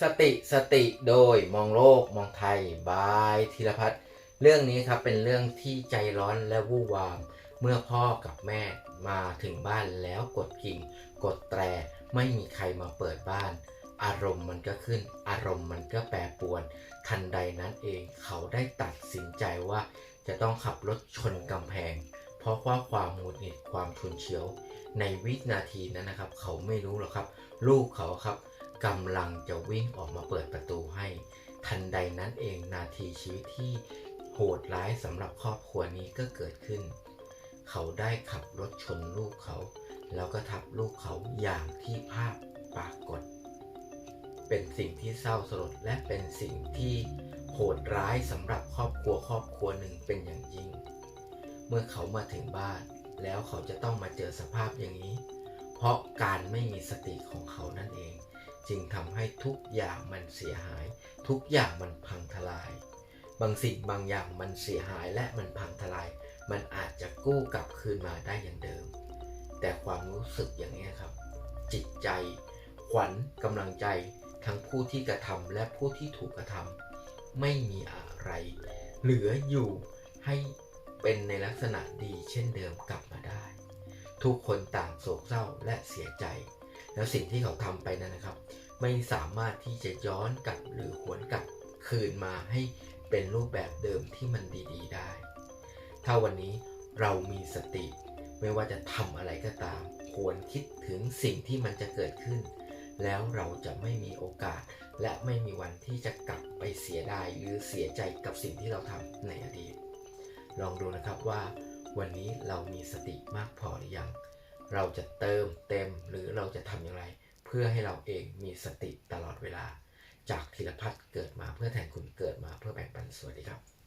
สติสติโดยมองโลกมองไทยบายธีรพัฒน์เรื่องนี้ครับเป็นเรื่องที่ใจร้อนและวู่วาม เมื่อพ่อกับแม่มาถึงบ้านแล้วกดกิ่ง กดแตรไม่มีใครมาเปิดบ้าน อารมณ์มันก็ขึ้น อารมณ์มันก็แปรปวน ทันใดนั้นเองเขาได้ตัดสินใจว่า จะต้องขับรถชนกำแพง เพราะว่าความหงุดหงิดความชุนเฉียว ในวินาทีนั้นนะครับ เขาไม่รู้หรอกครับ ลูกเขาครับ กำลังจะวิ่งออกมาเปิดประตูให้ ทันใดนั้นเองนาทีชีวิตที่โหดร้ายสำหรับครอบครัวนี้ก็เกิดขึ้น เขาได้ขับรถชนลูกเขา แล้วก็ทับลูกเขาอย่างที่ภาพปรากฏ เป็นสิ่งที่เศร้าสลดและเป็นสิ่งที่โหดร้ายสำหรับครอบครัวครอบครัวหนึ่งเป็นอย่างยิ่ง เมื่อเขามาถึงบ้านแล้วเขาจะต้องมาเจอสภาพอย่างนี้ เพราะการไม่มีสติของเขานั่นเอง จึงทำให้ทุกอย่างมันเสียหาย ทุกอย่างมันพังทลาย บางสิ่งบางอย่างมันเสียหายและมันพังทลาย มันอาจจะกู้กลับคืนมาได้อย่างเดิม แต่ความรู้สึกอย่างนี้ครับ จิตใจ ขวัญกำลังใจทั้งผู้ที่กระทำและผู้ที่ถูกกระทำไม่มีอะไร เหลืออยู่ให้เป็นในลักษณะดีเช่นเดิมกลับมาได้ ทุกคนต่างโศกเศร้าและเสียใจ แล้วสิ่งที่เขาทำไปนั้นนะครับ ไม่สามารถที่จะย้อนกลับหรือหวนกลับคืนมาให้เป็นรูปแบบเดิมที่มันดีๆได้ ถ้าวันนี้เรามีสติ ไม่ว่าจะทำอะไรก็ตาม ควรคิดถึงสิ่งที่มันจะเกิดขึ้น แล้วเราจะไม่มีโอกาส และไม่มีวันที่จะกลับไปเสียดายหรือเสียใจกับสิ่งที่เราทำในอดีต ลองดูนะครับว่า วันนี้เรามีสติมากพอหรือยัง เราจะเติมเต็มหรือเราจะทำอย่างไร เพื่อให้เราเองมีสติตลอดเวลา จากธีรพัฒน์เกิดมาเพื่อแทนคุณเกิดมาเพื่อแบ่งปันสวัสดีครับ